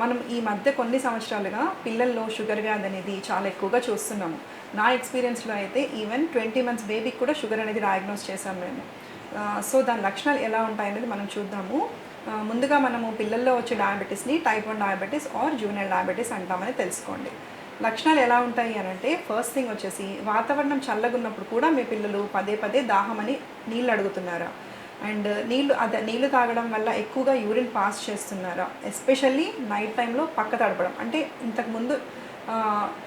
మనం ఈ మధ్య కొన్ని సంవత్సరాలుగా పిల్లల్లో షుగర్ వ్యాధి అనేది చాలా ఎక్కువగా చూస్తున్నాము. నా ఎక్స్పీరియన్స్లో అయితే ఈవెన్ ట్వంటీ మంత్స్ బేబీకి కూడా షుగర్ అనేది డయాగ్నోస్ చేశాం మేము. సో దాని లక్షణాలు ఎలా ఉంటాయనేది మనం చూద్దాము. ముందుగా మనము పిల్లల్లో వచ్చే డయాబెటీస్ని type one diabetes or junior diabetes అంటామని తెలుసుకోండి. లక్షణాలు ఎలా ఉంటాయి అని అంటే ఫస్ట్ థింగ్ వచ్చేసి వాతావరణం చల్లగా ఉన్నప్పుడు కూడా మీ పిల్లలు పదే పదే దాహమని నీళ్ళు అడుగుతున్నారా? అండ్ నీళ్ళు అదే నీళ్ళు తాగడం వల్ల ఎక్కువగా యూరిన్ పాస్ చేస్తున్నారా. ఎస్పెషల్లీ నైట్ టైంలో పక్క తడపడం. అంటే ఇంతకుముందు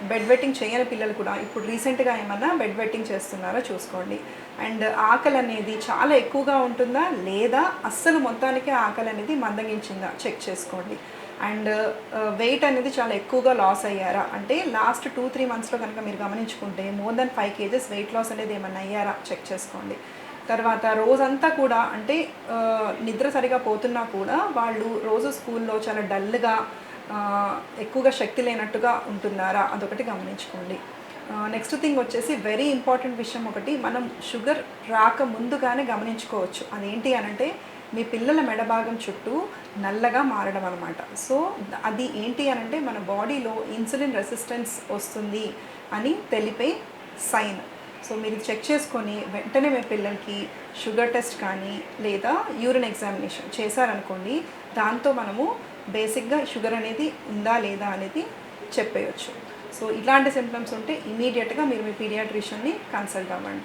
బెడ్ వెట్టింగ్ చేయని పిల్లలు కూడా ఇప్పుడు రీసెంట్గా ఏమన్నా బెడ్ వెట్టింగ్ చేస్తున్నారా చూసుకోండి. అండ్ ఆకలి అనేది చాలా ఎక్కువగా ఉంటుందా? లేదా అస్సలు మొత్తానికి ఆకలి అనేది మందగించిందా? చెక్ చేసుకోండి. అండ్ వెయిట్ అనేది చాలా ఎక్కువగా లాస్ అయ్యారా? అంటే లాస్ట్ టూ త్రీ మంత్స్లో కనుక మీరు గమనించుకుంటే more than five kgs weight loss అనేది ఏమన్నా అయ్యారా? చెక్ చేసుకోండి. తర్వాత రోజంతా కూడా అంటే నిద్ర సరిగా పోతున్నా కూడా వాళ్ళు రోజు స్కూల్లో చాలా డల్గా ఎక్కువగా శక్తి లేనట్టుగా ఉంటున్నారా? అదొకటి గమనించుకోండి. నెక్స్ట్ థింగ్ వచ్చేసి వెరీ ఇంపార్టెంట్ విషయం ఒకటి మనం షుగర్ రాక ముందుగానే గమనించుకోవచ్చు. అదేంటి అనంటే మీ పిల్లల మెడ భాగం చుట్టూ నల్లగా మారడం అనమాట సో అది ఏంటి అనంటే మన బాడీలో ఇన్సులిన్ రెసిస్టెన్స్ వస్తుంది అని తెలిపే సైన్. సో మీరు చెక్ చేసుకొని వెంటనే మీ పిల్లలకి షుగర్ టెస్ట్ కానీ లేదా యూరిన్ ఎగ్జామినేషన్ చేశారనుకోండి దాంతో మనము బేసిక్గా షుగర్ అనేది ఉందా లేదా అనేది చెప్పేయచ్చు. సో ఇలాంటి సిమ్టమ్స్ ఉంటే ఇమీడియట్గా మీరు మీ పీడియాట్రిషియన్ని కన్సల్ట్ అవ్వండి.